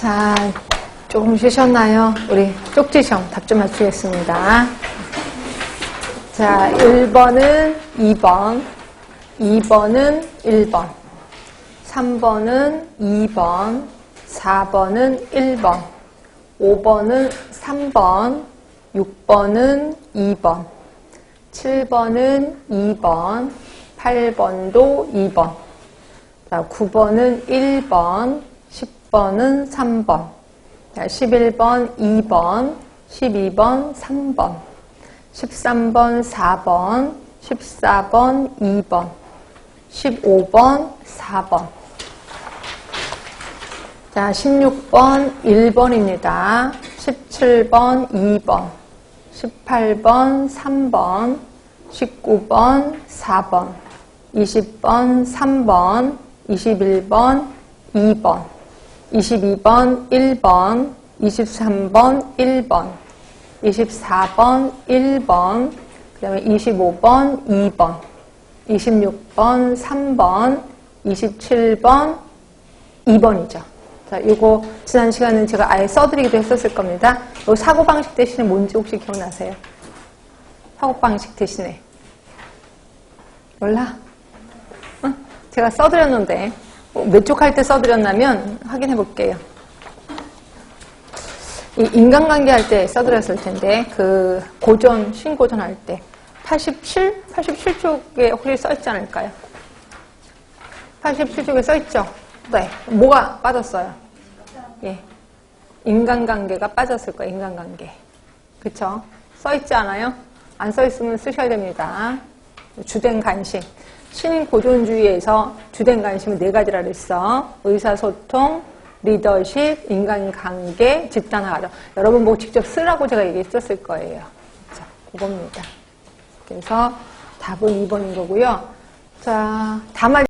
자, 조금 쉬셨나요? 우리 쪽지 시험 답좀 맞추겠습니다. 자, 1번은 2번, 2번은 1번, 3번은 2번, 4번은 1번, 5번은 3번, 6번은 2번, 7번은 2번, 8번도 2번, 자, 9번은 1번, 10번은 3번, 자, 11번 2번, 12번 3번, 13번 4번, 14번 2번, 15번 4번. 자, 16번 1번입니다. 17번 2번, 18번 3번, 19번 4번, 20번 3번, 21번 2번, 22번 1번, 23번 1번, 24번 1번, 그 다음에 25번 2번, 26번 3번, 27번 2번이죠. 자, 요거 지난 시간은 제가 아예 써드리기도 했었을 겁니다. 요 사고방식 대신에 뭔지 혹시 기억나세요? 사고방식 대신에. 몰라? 응? 제가 써드렸는데 뭐 몇 쪽 할 때 써드렸냐면 확인해 볼게요. 이 인간관계 할 때 써드렸을 텐데 그 고전, 신고전 할 때 87? 87쪽에 혹시 써있지 않을까요? 87쪽에 써있죠? 네. 뭐가 빠졌어요? 예. 인간관계가 빠졌을 거예요, 인간관계. 그쵸? 써있지 않아요? 안 써있으면 쓰셔야 됩니다. 주된 관심. 신인 고존주의에서 주된 관심은 네 가지라 그랬어. 의사소통, 리더십, 인간관계, 집단화가죠. 여러분 뭐 직접 쓰라고 제가 얘기했었을 거예요. 자, 그겁니다. 그래서 답은 2번인 거고요. 자, 다말